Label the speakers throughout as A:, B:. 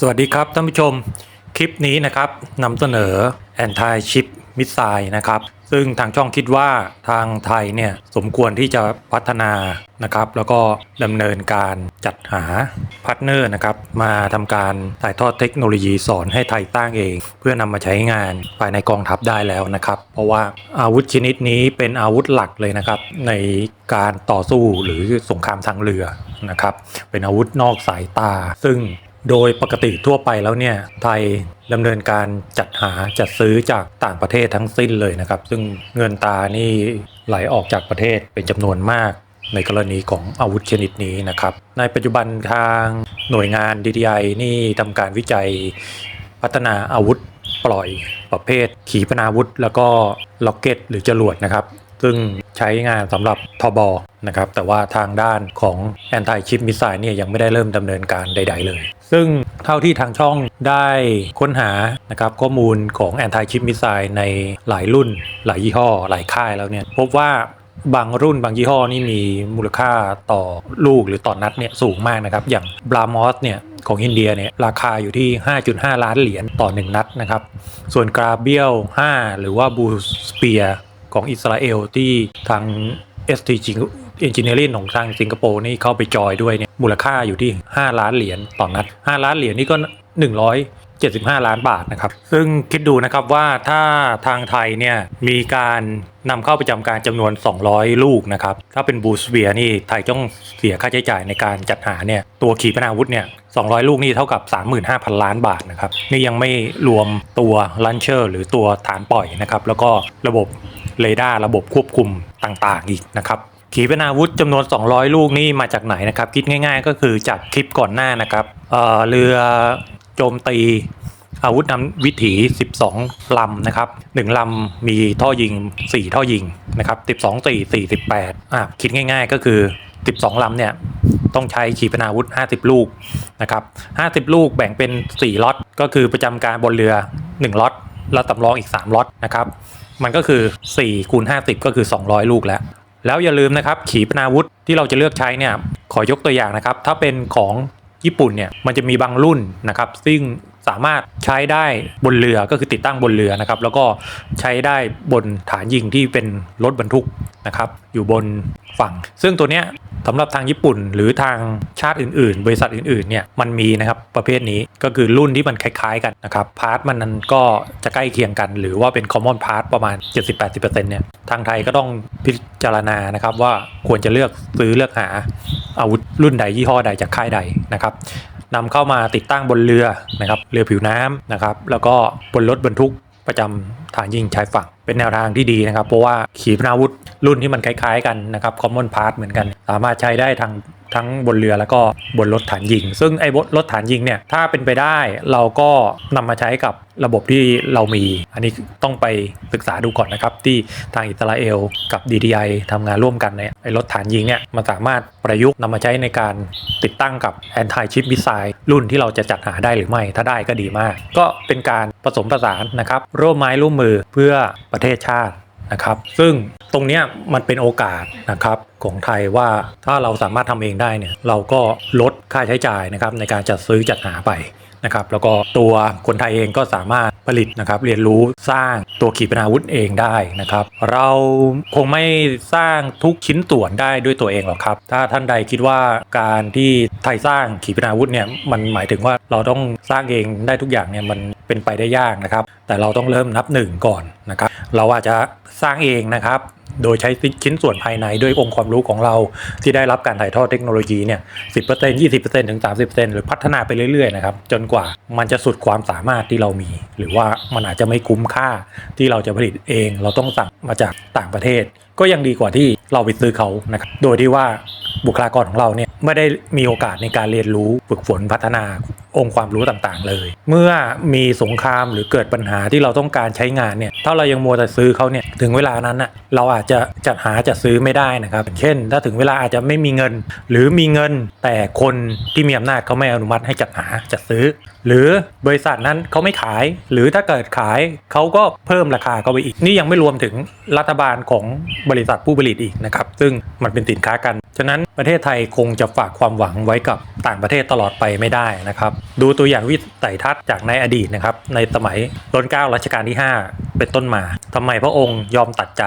A: สวัสดีครับท่านผู้ชม คลิปนี้นะครับนำเสนอ anti chip missile นะครับ ซึ่งทางช่องคิดว่าทางไทยเนี่ยสมควรที่จะพัฒนานะครับ แล้วก็ดำเนินการจัดหาพาร์ทเนอร์นะครับ มาทำการถ่ายทอดเทคโนโลยีสอนให้ไทยตั้งเอง เพื่อนำมาใช้งานภายในกองทัพได้แล้วนะครับ เพราะว่าอาวุธชนิดนี้เป็นอาวุธหลักเลยนะครับ ในการต่อสู้หรือสงครามทางเรือนะครับ เป็นอาวุธนอกสายตา ซึ่ง โดยปกติทั่วไปแล้วเนี่ยไทยดำเนินการจัดหาจัดซื้อจากต่างประเทศทั้งสิ้นเลยนะครับ ซึ่งเงินตานี่ไหลออกจากประเทศเป็นจำนวนมากในกรณีของอาวุธชนิดนี้นะครับ ในปัจจุบันทางหน่วยงาน DDI นี่ทำการวิจัยพัฒนาอาวุธปล่อยประเภทขีปนาวุธ แล้วก็ล็อกเก็ตหรือจรวดนะครับ ซึ่งใช้งานสำหรับทบนะครับ แต่ว่าทางด้านของ anti chip missile เนี่ยยังไม่ได้เริ่มดำเนินการใด ๆ เลย ซึ่งเท่าที่ทางช่องได้ค้นหานะครับข้อมูลของ anti chip missile ในหลายรุ่น หลายยี่ห้อ หลายค่ายแล้วเนี่ยพบว่าบางรุ่นบางยี่ห้อนี่มีมูลค่าต่อลูกหรือต่อนัดเนี่ยสูงมากนะครับ อย่างบรามอสเนี่ยของอินเดียเนี่ยราคาอยู่ที่ 5.5 ล้านเหรียญต่อ 1 นัดนะครับ ส่วนกราเบียล 5 หรือว่าบูสเปีย ของอิสราเอลที่ทาง STG Engineering ของทางสิงคโปร์นี่เข้าไปจอยด้วยเนี่ยมูลค่าอยู่ที่ 5 ล้านเหรียญต่อนนัด 5 ล้านเหรียญนี่ก็175 ล้านบาทนะครับ ซึ่งคิดดูนะครับว่าถ้าทางไทยเนี่ยมีการนำเข้าประจำการจำนวน 200 ลูกนะครับ ถ้าเป็นบูสเวียนี่ไทยต้องเสียค่าใช้จ่ายในการจัดหาเนี่ยตัวขีปนาวุธเนี่ย 200 ลูกนี่เท่ากับ 35,000 ล้านบาทนะครับ นี่ยังไม่รวมตัวลันเชอร์ หรือตัวฐานปล่อยนะครับ แล้วก็ระบบ เรดาร์ระบบควบคุมต่างๆอีกนะครับขีปนาวุธจำนวน 200 ลูกนี่มาจากไหนนะครับคิดง่ายๆ ก็คือจากคลิปก่อนหน้านะครับเเรือโจมตีอาวุธนำวิถี 12 ลำนะครับ 1 ลำมีท่อยิง 4 ท่อยิงนะครับ 12 4 48อะคิดง่ายๆก็คือ 12 ลำเนี่ยต้องใช้ขีปนาวุธ 50 ลูกนะครับ 50 ลูกแบ่งเป็น 4 ล็อต ก็คือประจำการบนเรือ 1 ล็อต แล้วตำรองอีก 3 ล็อตนะครับ มันก็คือ4คูณ50 ก็คือ 200 ลูกแล้ว แล้วอย่าลืมนะครับ ขีปนาวุธที่เราจะเลือกใช้เนี่ย ขอยกตัวอย่างนะครับ ถ้าเป็นของญี่ปุ่นเนี่ย มันจะมีบางรุ่นนะครับ ซึ่งสามารถใช้ได้บนเรือก็คือติดตั้งบนเรือนะครับ แล้วก็ใช้ได้บนฐานยิงที่เป็นรถบรรทุกนะครับ อยู่บนฝั่ง ซึ่งตัวเนี้ย สำหรับทางญี่ปุ่นหรือทางชาติอื่นๆ บริษัทอื่นๆเนี่ยมันมีนะครับประเภทนี้ก็คือรุ่นที่มันคล้ายๆกันนะครับพาร์ทมันนั้นก็จะใกล้เคียงกัน หรือว่าเป็น common part ประมาณ 70-80%เนี่ยทางไทยก็ต้องพิจารณานะครับว่าควรจะเลือกซื้อเลือกหาอาวุธรุ่นใดยี่ห้อใดจากค่ายใดนะครับนำเข้ามาติดตั้งบนเรือนะครับเรือผิวน้ำนะครับแล้วก็บนรถบรรทุกประจำฐานยิงชายฝั่ง เป็นแนวทางที่ดีนะครับ เพราะว่าขีปนาวุธรุ่นที่มันคล้าย ๆ กันนะครับ common part เหมือนกัน สามารถใช้ได้ทั้งทั้งบนเรือแล้วก็บนรถฐานยิง ซึ่งไอ้รถฐานยิงเนี่ยถ้าเป็นไปได้เราก็นำมาใช้กับระบบที่เรามี อันนี้ต้องไปศึกษาดูก่อนนะครับ ที่ทางอิสราเอลกับ DDI ทำงานร่วมกันเนี่ยไอ้รถฐานยิงเนี่ยมันสามารถประยุกต์นำมาใช้ในการติดตั้งกับ anti chip missile รุ่นที่เราจะจัดหาได้หรือไม่ ถ้าได้ก็ดีมาก ก็เป็นการผสมผสานนะครับร่วมไม้ร่วมมือเพื่อประเทศชาตินะครับ ซึ่งตรงนี้มันเป็นโอกาสนะครับของไทยว่าถ้าเราสามารถทำเองได้เนี่ยเราก็ลดค่าใช้จ่ายนะครับในการจัดซื้อจัดหาไป นะครับแล้วก็ตัวคนไทยเองก็สามารถผลิตนะครับเรียนรู้สร้างตัวขีปนาวุธเองได้นะครับ เราคงไม่สร้างทุกชิ้นส่วนได้ด้วยตัวเองหรอกครับ ถ้าท่านใดคิดว่าการที่ไทยสร้างขีปนาวุธเนี่ยมันหมายถึงว่าเราต้องสร้างเองได้ทุกอย่างเนี่ยมันเป็นไปได้ยากนะครับ แต่เราต้องเริ่มนับหนึ่งก่อนนะครับ เราอาจจะสร้างเองนะครับ โดยใช้ชิ้นส่วนภายในด้วยองค์ความรู้ของเราที่ได้รับการถ่ายทอดเทคโนโลยีเนี่ย10% 20%ถึง30%หรือพัฒนาไปเรื่อยๆนะครับจนกว่ามันจะสุดความสามารถที่เรามี หรือว่ามันอาจจะไม่คุ้มค่าที่เราจะผลิตเอง เราต้องสั่งมาจากต่างประเทศ ก็ยังดีกว่าที่เราไปซื้อเขานะครับโดยที่ว่าบุคลากรของเราเนี่ยไม่ได้มีโอกาสในการเรียนรู้ฝึกฝนพัฒนาองค์ความรู้ต่างๆ เลย เมื่อมีสงครามหรือเกิดปัญหาที่เราต้องการใช้งานเนี่ยถ้าเรายังมัวแต่ซื้อเขาเนี่ยถึงเวลานั้นน่ะเราอาจจะจัดหาจัดซื้อไม่ได้นะครับ เช่น ถ้าถึงเวลาอาจจะไม่มีเงิน หรือมีเงินแต่คนที่มีอำนาจเขาไม่อนุมัติให้จัดหาจัดซื้อ หรือบริษัทนั้นเขาไม่ขาย หรือถ้าเกิดขายเขาก็เพิ่มราคาเข้าไปอีก นี่ยังไม่รวมถึงรัฐบาลของบริษัทผู้ผลิตอีกนะครับซึ่งมันเป็นสินค้ากันฉะนั้นประเทศไทยคงจะฝากความหวังไว้กับต่างประเทศตลอดไปไม่ได้นะครับดูตัวอย่างวิสัยทัศน์จากในอดีตนะครับ ในสมัยรัชกาลรัชกาลที่ 5 เป็นต้นมาทำไมพระองค์ยอมตัดใจ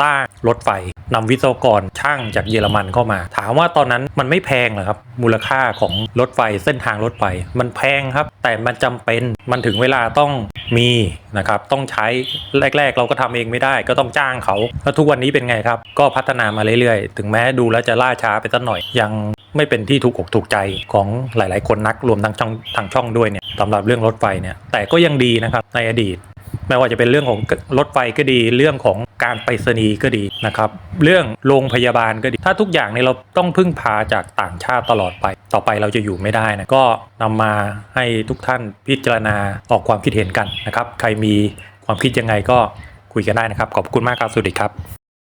A: สร้างรถไฟนำวิศวกรช่างจากเยอรมันเข้ามา ถามว่าตอนนั้นมันไม่แพงเหรอครับ มูลค่าของรถไฟเส้นทางรถไฟ มันแพงครับ แต่มันจำเป็นมันถึงเวลาต้องมีนะครับ ต้องใช้แรก ๆ เราก็ทำเองไม่ได้ ก็ต้องจ้างเขาแล้วทุกวันนี้เป็นไงครับ ก็พัฒนามาเรื่อยๆ ถึงแม้ดูแล้วจะล่าช้าไปสักหน่อย ยัง ไม่เป็นที่ถูกอกถูกใจของหลาย ๆ คนนักรวมทั้งช่องทางช่องด้วยเนี่ยสำหรับเรื่องรถไฟเนี่ยแต่ก็ยังดีนะครับในอดีตไม่ว่าจะเป็นเรื่องของรถไฟก็ดีเรื่องของการไปรษณีย์ก็ดีนะครับ เรื่องโรงพยาบาลก็ดี ถ้าทุกอย่างเนี่ยเราต้องพึ่งพาจากต่างชาติตลอดไป ต่อไปเราจะอยู่ไม่ได้นะก็นำมาให้ทุกท่านพิจารณาออกความคิดเห็นกันนะครับ ใครมีความคิดยังไงก็คุยกันได้นะครับ ขอบคุณมากครับสวัสดีครับ